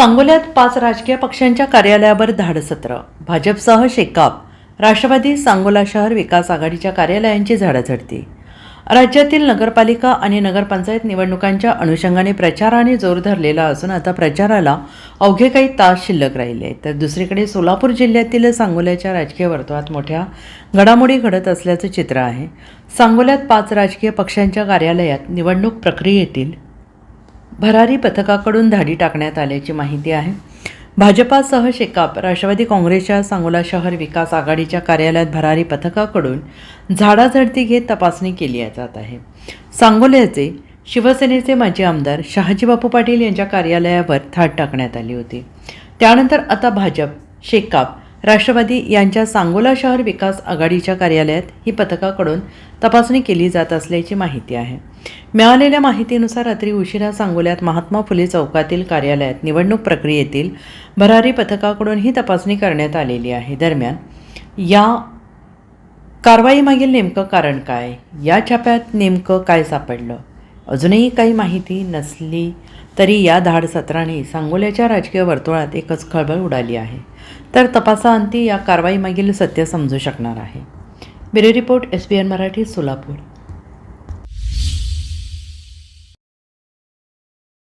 सांगोल्यात पाच राजकीय पक्षांच्या कार्यालयावर धाडसत्र. भाजपसह शेकाप. राष्ट्रवादी सांगोला शहर विकास आघाडीच्या कार्यालयांची झाडाझडती. राज्यातील नगरपालिका आणि नगरपंचायत निवडणुकांच्या अनुषंगाने प्रचाराने जोर धरलेला असून आता प्रचाराला अवघे काही तास शिल्लक राहिले. तर दुसरीकडे सोलापूर जिल्ह्यातील सांगोल्याच्या राजकीय वर्तुळात मोठ्या घडामोडी घडत असल्याचं चित्र आहे. सांगोल्यात पाच राजकीय पक्षांच्या कार्यालयात निवडणूक प्रक्रियेतील भरारी पथकाकडून धाडी टाकण्यात आल्याची माहिती आहे. भाजपासह शेकाप राष्ट्रवादी काँग्रेसच्या सांगोला शहर विकास आघाडीच्या कार्यालयात भरारी पथकाकडून झाडाझडती घेत तपासणी केली जात आहे. सांगोल्याचे शिवसेनेचे माजी आमदार शहाजीबापू पाटील यांच्या कार्यालयावर थाट टाकण्यात आली होती. त्यानंतर आता भाजप शेकाप राष्ट्रवादी यांच्या सांगोला शहर विकास आघाडीच्या कार्यालयात ही पथकाकडून तपासणी केली जात असल्याची माहिती आहे. मिळालेल्या माहितीनुसार रात्री उशिरा सांगोल्यात महात्मा फुले चौकातील कार्यालयात निवडणूक प्रक्रियेतील भरारी पथकाकडून ही तपासणी करण्यात आलेली आहे. दरम्यान या कारवाईमागील नेमकं कारण काय? या छाप्यात नेमकं काय सापडलं? अजूनही काही माहिती नसली तरी या धाड सत्राने सांगोल्याच्या राजकीय वर्तुळात एकच खळबळ उडाली आहे. तर तपासाअंती या कारवाईमागील सत्य समजू शकणार आहे. Bureau report S B N Marathi Solapur.